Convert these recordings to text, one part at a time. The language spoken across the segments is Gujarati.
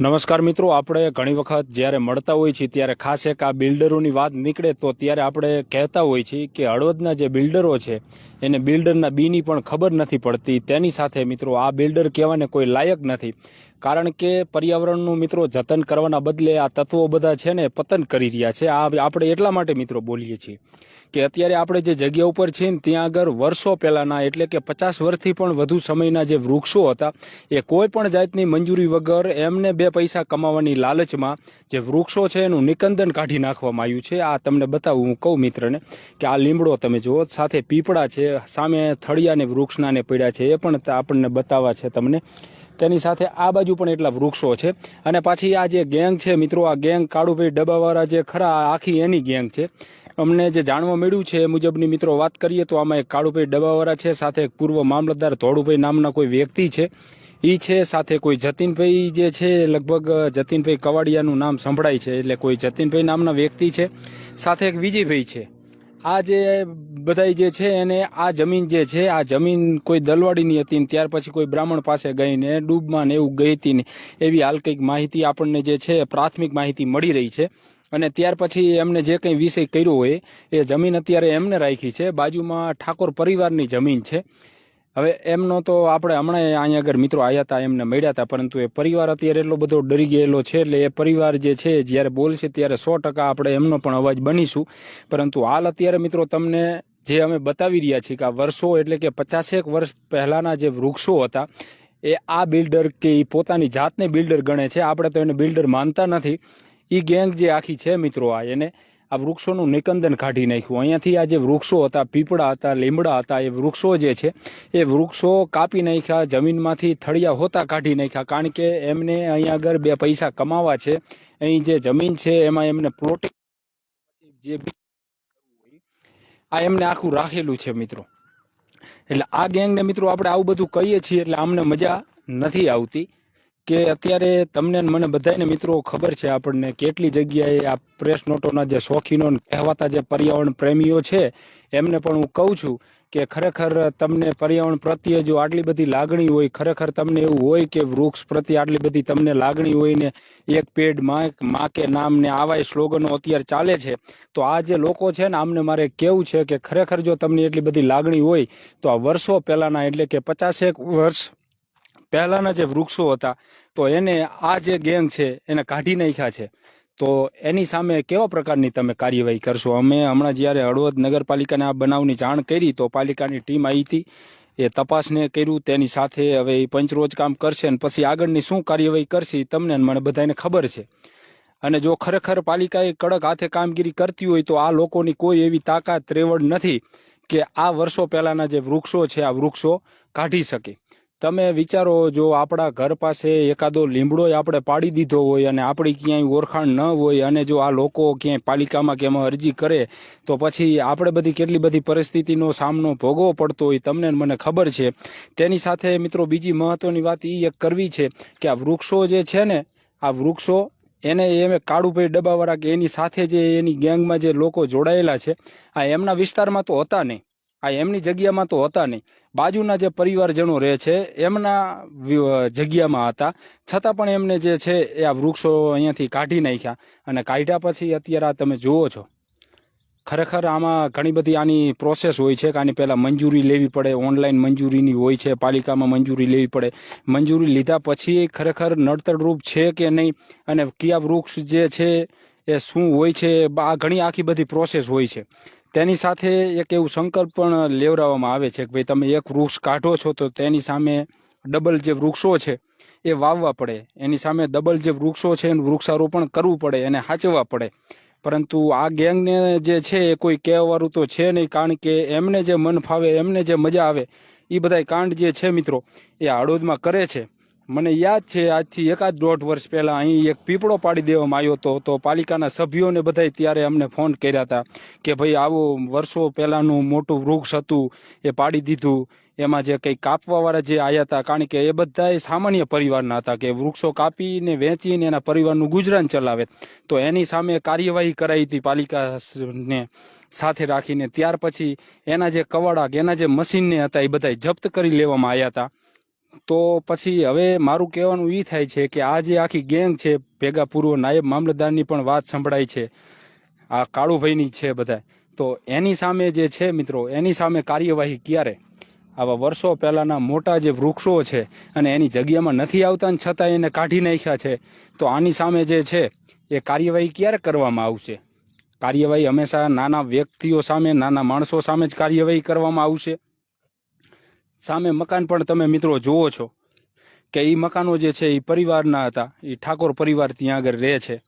નમસ્કાર મિત્રો, આપણે ઘણી વખત જ્યારે મળતા હોઈએ છીએ ત્યારે ખાસ એક આ બિલ્ડરોની વાત નીકળે તો ત્યારે આપણે કહેતા હોઈએ છીએ કે હળવદના જે બિલ્ડરો છે, એને બિલ્ડરના બીની પણ ખબર નથી પડતી. તેની સાથે મિત્રો, આ બિલ્ડર કહેવાને કોઈ લાયક નથી. કારણ કે પર્યાવરણનું મિત્રો જતન કરવાના બદલે આ તત્વો બધા છે ને પતન કરી રહ્યા છે. આ આપણે એટલા માટે મિત્રો બોલીએ છીએ કે અત્યારે આપણે જે જગ્યા ઉપર છીએ ને, ત્યાં આગળ વર્ષો પહેલાંના, એટલે કે પચાસ વર્ષથી પણ વધુ સમયના જે વૃક્ષો હતા, એ કોઈ પણ જાતની મંજૂરી વગર એમને બે પૈસા કમાવાની લાલચમાં જે વૃક્ષો છે એનું નિકંદન કાઢી નાખવામાં આવ્યું છે. આ તમને બતાવું, હું કહું મિત્રને કે આ લીમડો તમે જુઓ, સાથે પીપળા છે, સામે થળિયાને વૃક્ષનાને પડ્યા છે, એ પણ આપણને બતાવવા છે તમને. તેની સાથે આ બાજુ પણ એટલા વૃક્ષો છે. અને પાછી આ જે ગેંગ છે મિત્રો, આ ગેંગ કાળુભાઈ ડબ્બાવાળા જે ખરા આખી એની ગેંગ છે. અમને જે જાણવા મળ્યું છે એ મુજબની મિત્રો વાત કરીએ તો આમાં એક કાળુભાઈ ડબ્બાવાળા છે, સાથે એક પૂર્વ મામલતદાર ધોળુભાઈ નામના કોઈ વ્યક્તિ છે. એ છે, સાથે કોઈ જતીનભાઈ જે છે, લગભગ જતીનભાઈ કવાડિયાનું નામ સંભળાય છે, એટલે કોઈ જતીનભાઈ નામના વ્યક્તિ છે. સાથે એક વિજયભાઈ છે. આ જે બધાય જે છે એને આ જમીન જે છે, આ જમીન કોઈ દલવાડીની હતી ત્યાર પછી કોઈ બ્રાહ્મણ પાસે ગઈને ડૂબમાં ને એવું ગઈ હતી ને એવી હાલ કંઈક માહિતી આપણને જે છે, પ્રાથમિક માહિતી મળી રહી છે. અને ત્યાર પછી એમને જે કંઈ વિષય કર્યો હોય, એ જમીન અત્યારે એમને રાખી છે. બાજુમાં ઠાકોર પરિવારની જમીન છે. હવે એમનો તો આપણે હમણાં અહીંયા આગળ મિત્રો આવ્યા હતા એમને મળ્યા હતા પરંતુ એ પરિવાર અત્યારે એટલો બધો ડરી ગયેલો છે, એટલે એ પરિવાર જે છે, જ્યારે બોલશે ત્યારે સો ટકા આપણે એમનો પણ અવાજ બનીશું. પરંતુ હાલ અત્યારે મિત્રો તમને જે અમે બતાવી રહ્યા છીએ કે આ વર્ષો એટલે કે પચાસેક વર્ષ પહેલાંના જે વૃક્ષો હતા, એ આ બિલ્ડર કે એ પોતાની જાતને બિલ્ડર ગણે છે. આપણે તો એને બિલ્ડર માનતા નથી. એ ગેંગ જે આખી છે મિત્રો આ, એને આ વૃક્ષોનું નિકંદન કાઢી નાખ્યું. અહીંયાથી આ જે વૃક્ષો હતા, પીપળા હતા, લીમડા હતા, એ વૃક્ષો જે છે, એ વૃક્ષો કાપી નાખ્યા, જમીનમાંથી થળિયા હોતા કાઢી નાખ્યા. કારણ કે એમને અહીંયા આગળ બે પૈસા કમાવા છે. અહીં જે જમીન છે, એમાં એમને પ્લોટિંગ જે આ એમને આખું રાખેલું છે મિત્રો. એટલે આ ગેંગને મિત્રો આપણે આવું બધું કહીએ છીએ એટલે અમને મજા નથી આવતી. કે અત્યારે તમને મને બધાને મિત્રો ખબર છે આપણને કેટલી જગ્યાએ આ પ્રેસ નોટોના જે શોખીનો કહેવાતા જે પર્યાવરણ પ્રેમીઓ છે, એમને પણ હું કહું છું કે ખરેખર તમને પર્યાવરણ પ્રત્યે જો આટલી બધી લાગણી હોય, ખરેખર તમને એવું હોય કે વૃક્ષ પ્રત્યે આટલી બધી તમને લાગણી હોય ને એક પેડમાં કે નામ ને આવા સ્લોગનો અત્યારે ચાલે છે, તો આ જે લોકો છે ને આમને મારે કેવું છે કે ખરેખર જો તમને એટલી બધી લાગણી હોય, તો આ વર્ષો પહેલાના એટલે કે પચાસેક વર્ષ પહેલાના જે વૃક્ષો હતા, તો એને આ જે ગેંગ છે, એને કાઢી નાખ્યા છે. તો એની સામે કેવા પ્રકારની તમે કાર્યવાહી કરશો? અમે હમણાં જ્યારે હળવદ નગરપાલિકાને આ બનાવની જાણ કરી, તો પાલિકાની ટીમ આવી હતી, એ તપાસને કર્યું, તેની સાથે હવે એ પંચરોજ કામ કરશે અને પછી આગળની શું કાર્યવાહી કરશે તમને મને બધાને ખબર છે. અને જો ખરેખર પાલિકાએ કડક હાથે કામગીરી કરતી હોય, તો આ લોકોની કોઈ એવી તાકાત, ત્રેવડ નથી કે આ વર્ષો પહેલાના જે વૃક્ષો છે, આ વૃક્ષો કાઢી શકે. તમે વિચારો, જો આપણા ઘર પાસે એકાદો લીમડો આપણે પાડી દીધો હોય અને આપણી ક્યાંય ઓળખાણ ન હોય અને જો આ લોકો ક્યાંય પાલિકામાં કે એમાં અરજી કરે, તો પછી આપણે બધી કેટલી બધી પરિસ્થિતિનો સામનો ભોગવો પડતો હોય તમને મને ખબર છે. તેની સાથે મિત્રો બીજી મહત્વની વાત એ એક કરવી છે કે આ વૃક્ષો જે છે ને, આ વૃક્ષો એને એમ કાળુભાઈ ડબ્બાવાળા કે એની સાથે જે એની ગેંગમાં જે લોકો જોડાયેલા છે, આ એમના વિસ્તારમાં તો હતા નહીં. આ એમની જગ્યામાં તો હતા નહીં. બાજુના જે પરિવારજનો રહે છે, એમના જગ્યામાં હતા. છતાં પણ એમને જે છે, એ આ વૃક્ષો અહીંયાથી કાઢી નાખ્યા અને કાઢ્યા પછી અત્યારે આ તમે જુઓ છો. ખરેખર આમાં ઘણી બધી આની પ્રોસેસ હોય છે કે આની પહેલાં મંજૂરી લેવી પડે ઓનલાઈન મંજૂરીની હોય છે, પાલિકામાં મંજૂરી લેવી પડે. મંજૂરી લીધા પછી ખરેખર નડતરરૂપ છે કે નહીં અને કયા વૃક્ષ જે છે, એ શું હોય છે આ ઘણી આખી બધી પ્રોસેસ હોય છે. તેની સાથે એક એવું સંકલ્પ પણ લેવડાવવામાં આવે છે કે ભાઈ તમે એક વૃક્ષ કાઢો છો તો તેની સામે ડબલ જે વૃક્ષો છે એ વાવવા પડે. એની સામે ડબલ જે વૃક્ષો છે એનું વૃક્ષારોપણ કરવું પડે, એને સાચવવા પડે. પરંતુ આ ગેંગને જે છે એ કોઈ કહેવાવાળું તો છે નહીં, કારણ કે એમને જે મન ફાવે, એમને જે મજા આવે એ બધાય કાંડ જે છે મિત્રો એ હળવદમાં કરે છે. મને યાદ છે, આજથી એકાદ દોઢ વર્ષ પહેલાં અહીં એક પીપળો પાડી દેવામાં આવ્યો હતો. તો પાલિકાના સભ્યોને બધાય ત્યારે અમને ફોન કર્યા હતા કે ભાઈ આવું વર્ષો પહેલાંનું મોટું વૃક્ષ હતું, એ પાડી દીધું. એમાં જે કંઈ કાપવાવાળા જે આવ્યા હતા, કારણ કે એ બધા સામાન્ય પરિવારના હતા કે વૃક્ષો કાપીને, વેચીને એના પરિવારનું ગુજરાન ચલાવે. તો એની સામે કાર્યવાહી કરાઈ હતી પાલિકાને સાથે રાખીને. ત્યાર પછી એના જે કવાડા એના જે મશીનને હતા, એ બધાય જપ્ત કરી લેવામાં આવ્યા હતા. તો પછી હવે મારું કહેવાનું એ થાય છે કે આ જે આખી ગેંગ છે, ભેગા પૂર્વ નાયબ મામલતદારની પણ વાત સંભળાય છે. આ કાળુભાઈની છે બધા તો એની સામે જે છે મિત્રો, એની સામે કાર્યવાહી ક્યારે? આવા વર્ષો પહેલાંના મોટા જે વૃક્ષો છે અને એની જગ્યામાં નથી આવતા ને છતાં એને કાઢી નાખ્યા છે, તો આની સામે જે છે એ કાર્યવાહી ક્યારે કરવામાં આવશે? કાર્યવાહી હંમેશા નાના વ્યક્તિઓ સામે, નાના માણસો સામે જ કાર્યવાહી કરવામાં આવશે? સામે મકાન પણ તમે મિત્રો જુઓ છો કે એ મકાનો જે છે એ પરિવારના હતા. એ ઠાકોર પરિવાર ત્યાં આગળ રહે છે.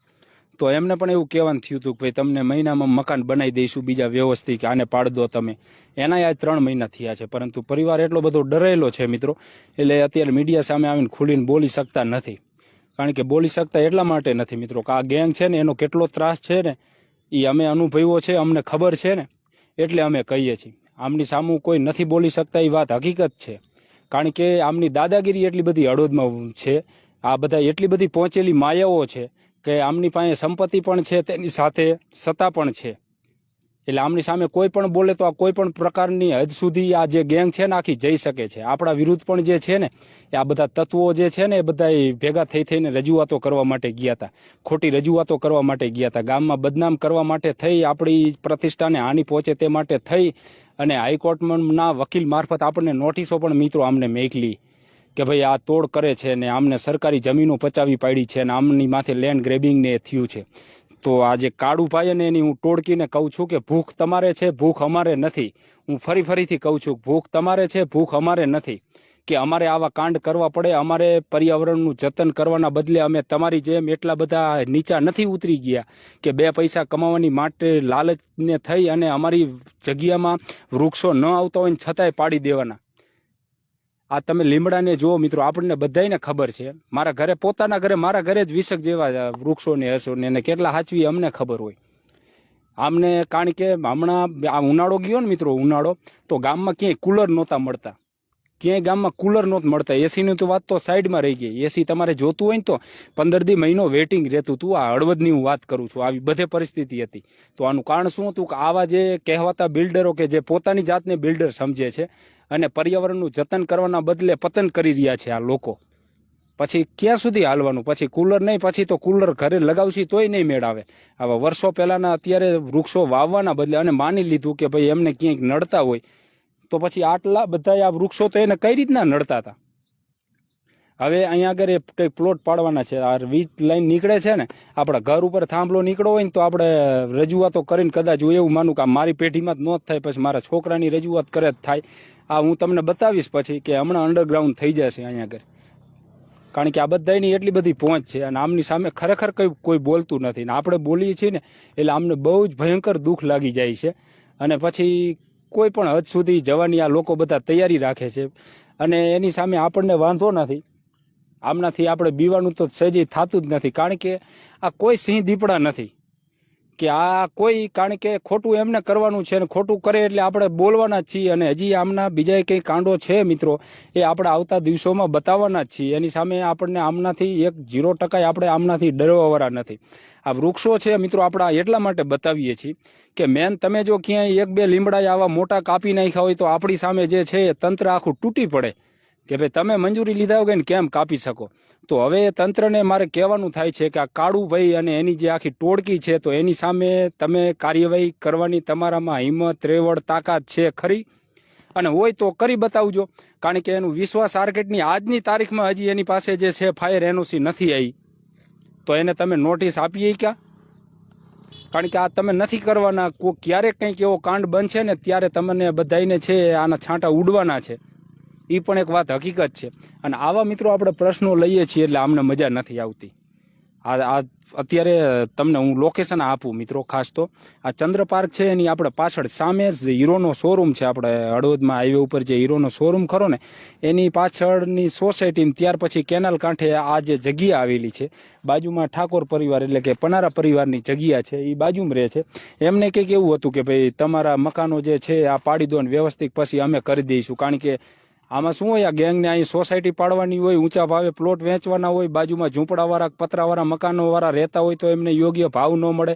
તો એમને પણ એવું કહેવાનું થયું હતું કે ભાઈ તમને મહિનામાં મકાન બનાવી દઈશું, બીજા વ્યવસ્થિત આને પાડ દો તમે. એના આ ત્રણ મહિના થયા છે, પરંતુ પરિવાર એટલો બધો ડરેલો છે મિત્રો, એટલે અત્યારે મીડિયા સામે આવીને ખુલીને બોલી શકતા નથી. કારણ કે બોલી શકતા એટલા માટે નથી મિત્રો, કે આ ગેંગ છે ને, એનો કેટલો ત્રાસ છે ને એ અમે અનુભવ્યો છે, અમને ખબર છે ને, એટલે અમે કહીએ છીએ. આમની સામું કોઈ નથી બોલી શકતા, એ વાત હકીકત છે. કારણ કે આમની દાદાગીરી એટલી બધી હળોદમાં છે, આ બધા એટલી બધી પહોંચેલી માયાઓ છે કે આમની પાસે સંપત્તિ પણ છે, તેની સાથે સત્તા પણ છે. એટલે આમની સામે કોઈ પણ બોલે તો આ કોઈ પણ પ્રકારની હદ સુધી આ જે ગેંગ છે ને આખી જઈ શકે છે. આપણા વિરુદ્ધ પણ જે છે ને, એ આ બધા તત્વો જે છે ને, એ બધા ભેગા થઈ થઈને રજૂઆતો કરવા માટે ગયા હતા. ખોટી રજૂઆતો કરવા માટે ગયા હતા. ગામમાં બદનામ કરવા માટે થઈ આપણી પ્રતિષ્ઠાને હાનિ પહોંચે તે માટે થઈ અને હાઈકોર્ટના વકીલ મારફત આપણને નોટિસો પણ મિત્રો આમને મેકલી કે ભાઈ આ તોડ કરે છે ને આમને સરકારી જમીનો પચાવી પાડી છે ને આમની માથે લેન્ડ ગ્રેબિંગને થયું છે. તો આ જે કાળુ ભાઈ ને એની હું ટોળકીને કહું છું કે ભૂખ તમારે છે, ભૂખ અમારે નથી. હું ફરી ફરીથી કહું છું, ભૂખ તમારે છે, ભૂખ અમારે નથી. કે અમારે આવા કાંડ કરવા પડે, અમારે પર્યાવરણનું જતન કરવાના બદલે અમે તમારી જેમ એટલા બધા નીચા નથી ઉતરી ગયા કે બે પૈસા કમાવાની માટે લાલચને થઈ અને અમારી જગ્યામાં વૃક્ષો ન આવતા હોય છતાંય પાડી દેવાના. આ તમે લીમડાને જુઓ મિત્રો, આપણને બધાયને ખબર છે. મારા ઘરે, પોતાના ઘરે, મારા ઘરે જ વિષક જેવા વૃક્ષો ને હસો ને એને કેટલા હાચવી અમને ખબર હોય. આમને કારણ કે હમણાં આ ઉનાળો ગયો ને મિત્રો, ઉનાળો, તો ગામમાં ક્યાંય કુલર નહોતા મળતા. ક્યાંય ગામમાં કુલર નહોત મળતા. એસીની તો વાત તો સાઈડમાં રહી ગઈ. એસી તમારે જોતું હોય ને તો પંદર દી મહિનો વેટિંગ રહેતું હતું. આ હળવદની હું વાત કરું છું. આવી બધે પરિસ્થિતિ હતી. તો આનું કારણ શું હતું કે આવા જે કહેવાતા બિલ્ડરો કે જે પોતાની જાતને બિલ્ડર સમજે છે અને પર્યાવરણનું જતન કરવાના બદલે પતન કરી રહ્યા છે આ લોકો. પછી ક્યાં સુધી હાલવાનું? પછી કુલર નહીં, પછી તો કુલર ઘરે લગાવશી તોય નહીં મેળાવે. આવા વર્ષો પહેલાંના અત્યારે વૃક્ષો વાવવાના બદલે અને માની લીધું કે ભાઈ એમને ક્યાંક નડતા હોય તો પછી આટલા બધા આ વૃક્ષો તો એને કઈ રીતના નડતા હતા? હવે અહીંયા આગળ એ કંઈ પ્લોટ પાડવાના છે. આ વીજ લાઈન નીકળે છે ને, આપણા ઘર ઉપર થાંભલો નીકળો હોય ને તો આપણે રજૂઆતો કરીને કદાચ હું એવું માનું કે મારી પેઢીમાં જ ન થાય, પછી મારા છોકરાની રજૂઆત કરે જ થાય. આ હું તમને બતાવીશ પછી કે હમણાં અંડરગ્રાઉન્ડ થઈ જશે અહીંયા આગળ. કારણ કે આ બધાની એટલી બધી પહોંચ છે અને આમની સામે ખરેખર કંઈ કોઈ બોલતું નથી. ને આપણે બોલીએ છીએ ને, એટલે આમને બહુ જ ભયંકર દુઃખ લાગી જાય છે. અને પછી કોઈ પણ હદ સુધી જવાની આ લોકો બધા તૈયારી રાખે છે. અને એની સામે આપણને વાંધો નથી. આમનાથી આપણે બીવાનું તો સહેજી થતું જ નથી. કારણ કે આ કોઈ સિંહ દીપડા નથી. કે આ કોઈ, કારણ કે ખોટું એમને કરવાનું છે અને ખોટું કરે એટલે આપણે બોલવાના જ છીએ અને હજી આમના બીજા કંઈ કાંડો છે મિત્રો, એ આપણે આવતા દિવસોમાં બતાવવાના જ છીએ. એની સામે આપણને આમનાથી એક જીરો ટકા આપણે આમનાથી ડરવાવાળા નથી. આ વૃક્ષો છે મિત્રો, આપણા એટલા માટે બતાવીએ છીએ કે મેન તમે જો ક્યાંય એક બે લીમડા આવા મોટા કાપી નાખ્યા હોય તો આપણી સામે જે છે એ તંત્ર આખું તૂટી પડે. કે ભાઈ, તમે મંજૂરી લીધા વગર કેમ કાપી શકો? તો હવે તંત્રને મારે કહેવાનું થાય છે કે આ કાળુભાઈ અને એની જે આખી ટોળકી છે, તો એની સામે તમે કાર્યવાહી કરવાની તમારામાં હિંમત રેવડ તાકાત છે ખરી? અને હોય તો કરી બતાવજો, કારણ કે એનું વિશ્વાસ આર્કેટની આજની તારીખમાં હજી એની પાસે જે છે, ફાયર એનઓસી નથી આવી તો એને તમે નોટિસ આપીએ ક્યાં? કારણ કે આ તમે નથી કરવાના. ક્યારેક કંઈક એવો કાંડ બનશે ને ત્યારે તમને બધાને છે આના છાંટા ઉડવાના છે. એ પણ એક વાત હકીકત છે. અને આવા મિત્રો આપણે પ્રશ્નો લઈએ છીએ એટલે અમને મજા નથી આવતી. આ આ અત્યારે તમને હું લોકેશન આપું મિત્રો ખાસ તો. આ ચંદ્ર પાર્ક છે એની આપણે પાછળ સામે જ હીરોનો શોરૂમ છે આપણે હળવદમાં હાઈવે ઉપર જે હીરોનો શોરૂમ ખરો ને, એની પાછળની સોસાયટી ત્યાર પછી કેનાલ કાંઠે આ જે જગ્યા આવેલી છે, બાજુમાં ઠાકોર પરિવાર એટલે કે પનારા પરિવારની જગ્યા છે એ બાજુમાં રહે છે. એમને કંઈક એવું હતું કે ભાઈ તમારા મકાનો જે છે, આ પાડી દો ને વ્યવસ્થિત પછી અમે કરી દઈશું. કારણ કે આમાં શું હોય, આ ગેંગને અહીં સોસાયટી પાડવાની હોય, ઊંચા ભાવે પ્લોટ વેચવાના હોય, બાજુમાં ઝૂંપડાવાળા, પતરાવાળા, મકાનોવાળા રહેતા હોય તો એમને યોગ્ય ભાવ ન મળે.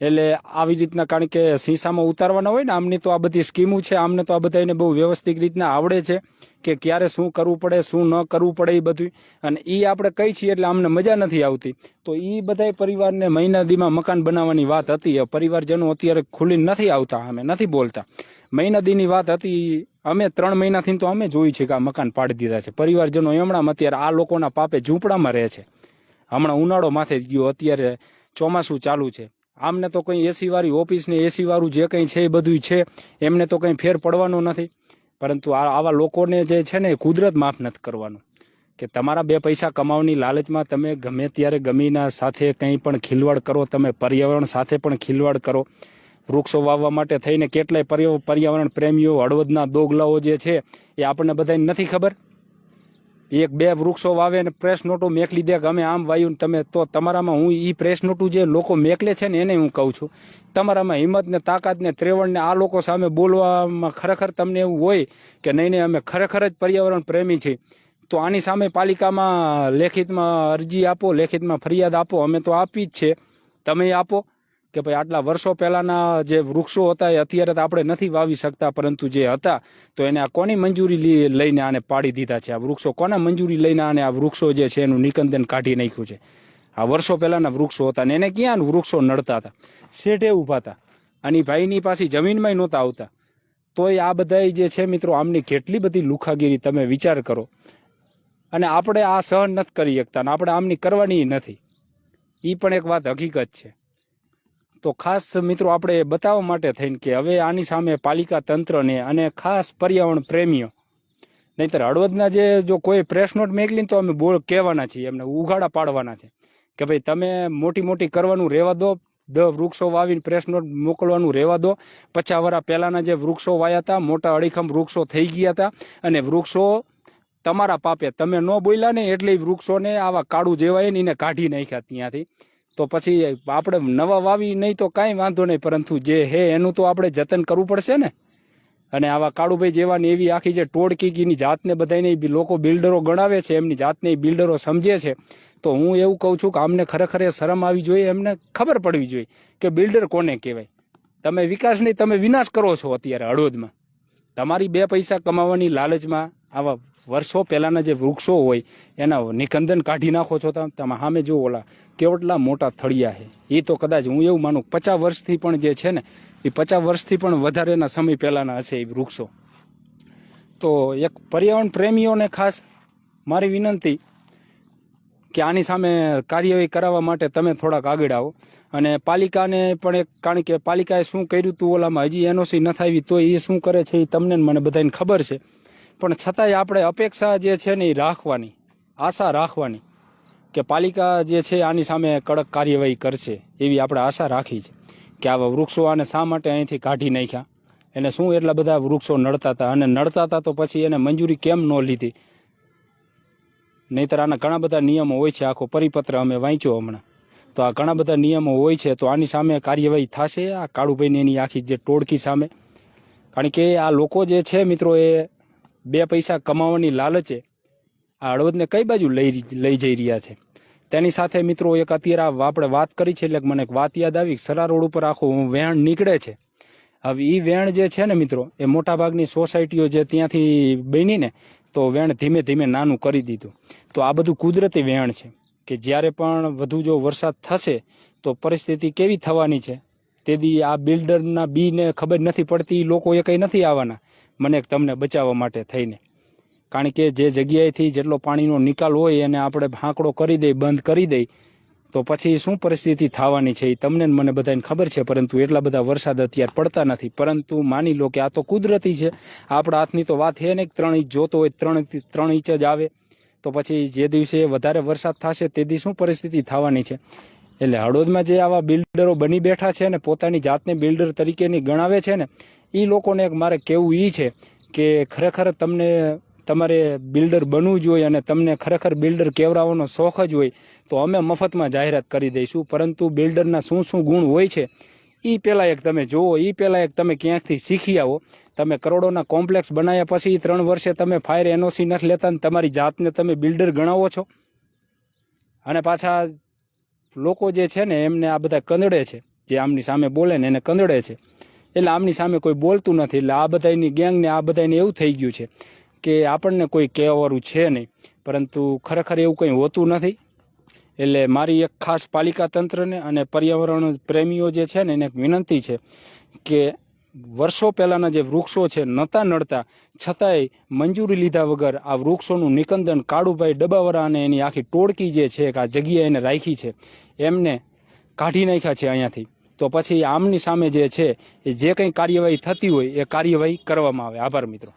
એટલે આવી રીતના કારણ કે શીશામાં ઉતારવાના હોય ને, આમની તો આ બધી સ્કીમો છે, આમને તો આ બધાને બહુ વ્યવસ્થિત રીતના આવડે છે કે ક્યારે શું કરવું પડે, શું ન કરવું પડે એ બધું અને એ આપણે કહી છીએ એટલે અમને મજા નથી આવતી. તો એ બધાય પરિવારને મહિના દીમાં મકાન બનાવવાની વાત હતી. પરિવારજનો અત્યારે ખુલી નથી આવતા, અમે નથી બોલતા. મહિના દીની વાત હતી, અમે ત્રણ મહિનાથી તો અમે જોઈ છે કે આ મકાન પાડી દીધા છે. પરિવારજનો હમણાં અત્યારે આ લોકોના પાપે ઝૂંપડામાં રહે છે. હમણાં ઉનાળો માથે ગયો, અત્યારે ચોમાસું ચાલુ છે. આમને તો કંઈ એસી વાળી ઓફિસ ને એસી વાળું જે કંઈ છે એ બધું છે, એમને તો કંઈ ફેર પડવાનો નથી. પરંતુ આવા લોકોને જે છે ને કુદરત માફ નથી કરવાનું. કે તમારા બે પૈસા કમાવાની લાલચમાં તમે ગમે ત્યારે ગમીના સાથે કંઈ પણ ખિલવાડ કરો, તમે પર્યાવરણ સાથે પણ ખિલવાડ કરો. વૃક્ષો વાવવા માટે થઈને કેટલાય પર્યા- પર્યાવરણ પ્રેમીઓ હળવદના દોગલાઓ જે છે એ આપણને બધાને નથી ખબર? એક બે વૃક્ષો વાવે ને પ્રેસ નોટો મેકલી દે કે અમે આમ વાયું તમે, તો તમારામાં હું એ પ્રેસ નોટું જે લોકો મેકલે છે ને એને હું કહું છું. તમારામાં હિંમત ને તાકાત ને ત્રેવણ ને આ લોકો સામે બોલવામાં ખરેખર તમને એવું હોય કે નહીં નહીં, અમે ખરેખર જ પર્યાવરણ પ્રેમી છીએ. તો આની સામે પાલિકામાં લેખિતમાં અરજી આપો, લેખિતમાં ફરિયાદ આપો, અમે તો આપી જ છે. તમે આપો. કે ભાઈ આટલા વર્ષો પહેલાના જે વૃક્ષો હતા એ અત્યારે તો આપણે નથી વાવી શકતા, પરંતુ જે હતા, તો એને આ કોની મંજૂરી લઈને આને પાડી દીધા છે? આ વૃક્ષો કોના મંજૂરી લઈને આને આ વૃક્ષો જે છે એનું નિકંદન કાઢી નાખ્યું છે? આ વર્ષો પહેલાના વૃક્ષો હતા ને એને ક્યાં વૃક્ષો નડતા હતા? શેઠે ઊભા હતા. અને ભાઈની પાસે જમીનમાં નહોતા આવતા. તોય આ બધાય જે છે મિત્રો, આમની કેટલી બધી લુખાગીરી તમે વિચાર કરો. અને આપણે આ સહન નથી કરી શકતા અને આપણે આમની કરવાની નથી. એ પણ એક વાત હકીકત છે. તો ખાસ મિત્રો આપણે બતાવવા માટે થઈને કે હવે આની સામે પાલિકા તંત્રને અને ખાસ પર્યાવરણ પ્રેમીઓ, નહીતર હળવદના જે જો કોઈ પ્રેસ નોટ મેકલી તો અમે બોલ કહેવાના છીએ, એમને ઉઘાડા પાડવાના છે. કે ભાઈ તમે મોટી મોટી કરવાનું રહેવા દો, દ વૃક્ષો વાવીને પ્રેસ નોટ મોકલવાનું રહેવા દો. પચાસ વર્ષ પહેલાંના જે વૃક્ષો વાયા હતા, મોટા અડીખમ વૃક્ષો થઈ ગયા હતા અને વૃક્ષો તમારા પાપે. તમે ન બોલ્યા ને એટલે વૃક્ષોને આવા કાળું જેવાય ને એને કાઢી નાખ્યા ત્યાંથી. તો પછી આપણે નવા વાવી નહીં તો કાંઈ વાંધો નહીં, પરંતુ જે હે એનું તો આપણે જતન કરવું પડશે ને. અને આવા કાળુભાઈ જેવાની એવી આખી જે ટોળકી કીની જાતને બધાને લોકો બિલ્ડરો ગણાવે છે, એમની જાતને બિલ્ડરો સમજે છે, તો હું એવું કહું છું કે આમને ખરેખર એ શરમ આવી જોઈએ, એમને ખબર પડવી જોઈએ કે બિલ્ડર કોને કહેવાય. તમે વિકાસ નહીં, તમે વિનાશ કરો છો અત્યારે હળવદમાં. તમારી બે પૈસા કમાવાની લાલચમાં આવા વર્ષો પહેલાંના જે વૃક્ષો હોય, એના નિકંદન કાઢી નાખો છો તમે સામે જો ઓલા, કેવટલા મોટા થળિયા છે. એ તો કદાચ હું એવું માનું, પચાસ વર્ષથી પણ જે છે ને, એ પચાસ વર્ષથી પણ વધારેના સમય પહેલાંના હશે એ વૃક્ષો. તો એક પર્યાવરણ પ્રેમીઓને ખાસ મારી વિનંતી કે આની સામે કાર્યવાહી કરાવવા માટે તમે થોડાક આગળ આવો. અને પાલિકાને પણ એક, કારણ કે પાલિકાએ શું કર્યું હતું ઓલામાં, હજી એનઓસી નથી આવી તો એ શું કરે છે એ તમને ને મને બધાને ખબર છે. પણ છતાંય આપણે અપેક્ષા જે છે ને એ રાખવાની, આશા રાખવાની કે પાલિકા જે છે આની સામે કડક કાર્યવાહી કરશે એવી આપણે આશા રાખી છે કે આવા વૃક્ષો આને શા માટે અહીંથી કાઢી નાખ્યા? એને શું એટલા બધા વૃક્ષો નડતા હતા? અને નડતા હતા તો પછી એને મંજૂરી કેમ ન લીધી? નહીતર આના ઘણા બધા નિયમો હોય છે, આખો પરિપત્ર અમે વાંચ્યો હમણાં. તો આ ઘણા બધા નિયમો હોય છે, તો આની સામે કાર્યવાહી થશે? આ કાળુભાઈની એની આખી જે ટોળકી સામે? કારણ કે આ લોકો જે છે મિત્રો એ બે પૈસા કમાવાની લાલચે આ હળવદને કઈ બાજુ લઈ લઈ જઈ રહ્યા છે? તેની સાથે મિત્રો એક અત્યારે આપણે વાત કરી છે એટલે મને એક વાત યાદ આવી. સરા રોડ ઉપર આખું વેણ નીકળે છે. હવે એ વેણ જે છે ને મિત્રો, એ મોટાભાગની સોસાયટીઓ જે ત્યાંથી બની ને તો વેણ ધીમે ધીમે નાનું કરી દીધું. તો આ બધું કુદરતી વેણ છે કે જ્યારે પણ વધુ જો વરસાદ થશે તો પરિસ્થિતિ કેવી થવાની છે? તેથી આ બિલ્ડરના બીને ખબર નથી પડતી લોકો એ કંઈ નથી આવવાના. મને તમને બચાવવા માટે થઈને. કારણ કે જે જગ્યાએથી જેટલો પાણીનો નિકાલ હોય એને આપણે હાંકડો કરી દઈ બંધ કરી દઈ તો પછી શું પરિસ્થિતિ થવાની છે એ તમને મને બધાને ખબર છે, પરંતુ એટલા બધા વરસાદ અત્યારે પડતા નથી. પરંતુ માની લો કે આ તો કુદરતી છે. આપણા હાથની તો વાત છે ને ત્રણ ઇંચ જોતો હોય, ત્રણ ત્રણ ઇંચ જ આવે. તો પછી જે દિવસે વધારે વરસાદ થશે તે દી શું પરિસ્થિતિ થવાની છે? એટલે હળવદમાં જે આવા બિલ્ડરો બની બેઠા છે ને પોતાની જાતને બિલ્ડર તરીકેની ગણાવે છે ને એ લોકોને મારે કહેવું એ છે કે ખરેખર તમને તમારે બિલ્ડર બનવું જોઈએ અને તમને ખરેખર બિલ્ડર કેવરાવાનો શોખ જ હોય, તો અમે મફતમાં જાહેરાત કરી દઈશું. પરંતુ બિલ્ડરના શું શું ગુણ હોય છે એ પહેલાં એક તમે જુઓ એ પહેલાં એક તમે ક્યાંકથી શીખી આવો. તમે કરોડોના કોમ્પ્લેક્સ બનાવ્યા પછી ત્રણ વર્ષે તમે ફાયર એનઓસી નથી લેતા ને તમારી જાતને તમે બિલ્ડર ગણાવો છો. અને પાછા લોકો જે છે ને, એમને આ બધા કંદડે છે, જે આમની સામે બોલે ને, એને કંદડે છે. એટલે આમની સામે કોઈ બોલતું નથી. એટલે આ બધાની ગેંગને આ બધાને એવું થઈ ગયું છે કે આપણને કોઈ કહેવાવાળું છે નહીં. પરંતુ ખરેખર એવું કંઈ હોતું નથી. એટલે મારી એક ખાસ પાલિકા તંત્રને અને પર્યાવરણ પ્રેમીઓ જે છે ને, એને એક વિનંતી છે કે વર્ષો પહેલાંના જે વૃક્ષો છે, નતા નડતા, છતાંય મંજૂરી લીધા વગર આ વૃક્ષોનું નિકંદન કાળુભાઈ ડબ્બાવાળા અને એની આખી ટોળકી જે છે આ જગ્યાએ એને રાખી છે, એમને કાઢી નાખ્યા છે અહીંયાથી. તો પછી આમની સામે જે છે, એ જે કંઈ કાર્યવાહી થતી હોય, એ કાર્યવાહી કરવામાં આવે. આભાર મિત્રો.